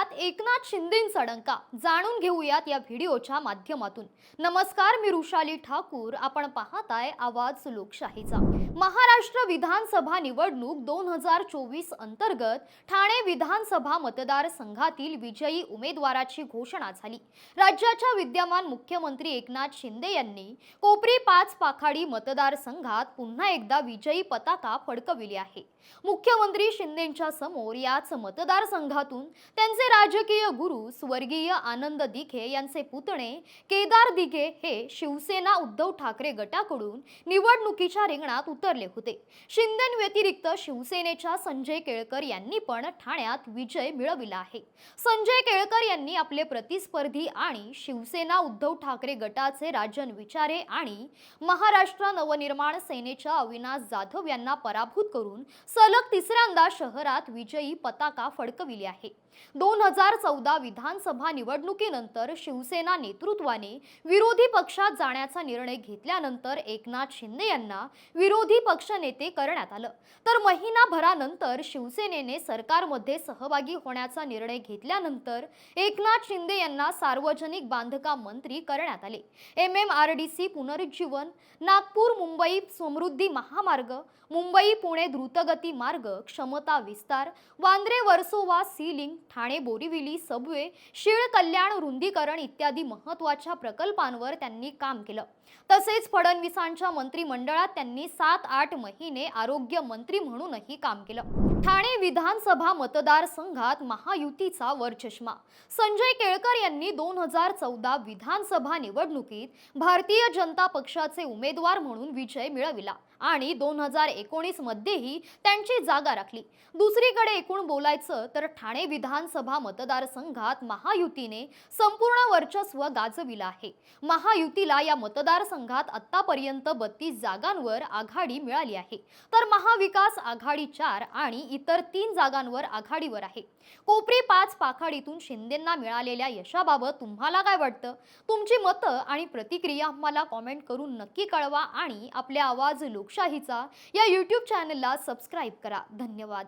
मंत्रिमंडळात एकनाथ शिंदेंचा डंका जाणून घेऊयात या व्हिडिओच्या माध्यमातून. नमस्कार मी रुशाली ठाकूर. आपण पाहताय आवाज लोकशाहीचा. महाराष्ट्र विधानसभा निवडणूक दोन हजार चोवीस अंतर्गत ठाणे विधानसभा मतदारसंघातील विजयी उमेदवाराची घोषणा झाली. राज्याच्या विद्यमान मुख्यमंत्री एकनाथ शिंदे यांनी कोपरी पाच पाखाडी मतदारसंघात पुन्हा एकदा विजयी पताका फडकविली आहे. मुख्यमंत्री शिंदेंच्या समोर याच मतदारसंघातून त्यांचे राजकीय गुरु स्वर्गीय आनंद दिघे यांचे पुतणे केदार दिघे हे शिवसेना उद्धव ठाकरे गटाकडून निवडणुकीच्या रिंगणात उतरले होते. शिंदेव्यतिरिक्त शिवसेनेच्या संजय केळकर यांनी पण ठाण्यात विजय मिळविला आहे. संजय केळकर यांनी आपले प्रतिस्पर्धी आणि शिवसेना उद्धव ठाकरे गटाचे राजन विचारे आणि महाराष्ट्र नवनिर्माण सेनेच्या अविनाश जाधव यांना पराभूत करून सलग तिसऱ्यांदा शहरात विजयी पताका फडकविली आहे. दोन दोन हजार चौदा विधानसभा निवडणुकीनंतर शिवसेना नेतृत्वाने विरोधी पक्षात जाण्याचा निर्णय घेतल्यानंतर एकनाथ शिंदे यांना विरोधी पक्षनेते करण्यात आलं. तर महिनाभरानंतर शिवसेनेने सरकारमध्ये सहभागी होण्याचा निर्णय घेतल्यानंतर एकनाथ शिंदे यांना सार्वजनिक बांधकाम मंत्री करण्यात आले. M M R D C पुनरुज्जीवन नागपूर मुंबई समृद्धी महामार्ग मुंबई पुणे द्रुतगती मार्ग क्षमता विस्तार Vandre Versova sea link Thane Borivali subway Shil Kalyan रुंदीकरण इत्यादी महत्त्वाच्या प्रकल्पांवर त्यांनी काम केलं. तसेच फडणवीसांच्या मंत्रिमंडळात त्यांनी सात आठ महिने आरोग्य मंत्री म्हणूनही काम केलं. ठाणे विधानसभा मतदारसंघात महायुतीचा वरचष्मा. संजय केळकर यांनी दोन हजार चौदा विधानसभा निवडणुकीत भारतीय जनता पक्षाचे उमेदवार म्हणून विजय मिळविला आणि दोन हजार एकोणीस मध्येही त्यांची जागा राखली. दुसरीकडे एकूण बोलायचं तर ठाणे विधानसभा मतदारसंघात महायुतीने संपूर्ण वर्चस्व गाजविलं आहे. महायुतीला या मतदारसंघात आतापर्यंत बत्तीस जागांवर आघाडी मिळाली आहे. तर महाविकास आघाडी चार आणि इतर तीन जागांवर आघाडीवर आहे. कोपरी पाच पाखाडीतून शिंदेंना मिळालेल्या यशाबाबत तुम्हाला काय वाटतं? तुमची मतं आणि प्रतिक्रिया आम्हाला कॉमेंट करून नक्की कळवा आणि आपल्या आवाज लोकशाहीचा या यूट्यूब चॅनलला सबस्क्राईब करा. धन्यवाद.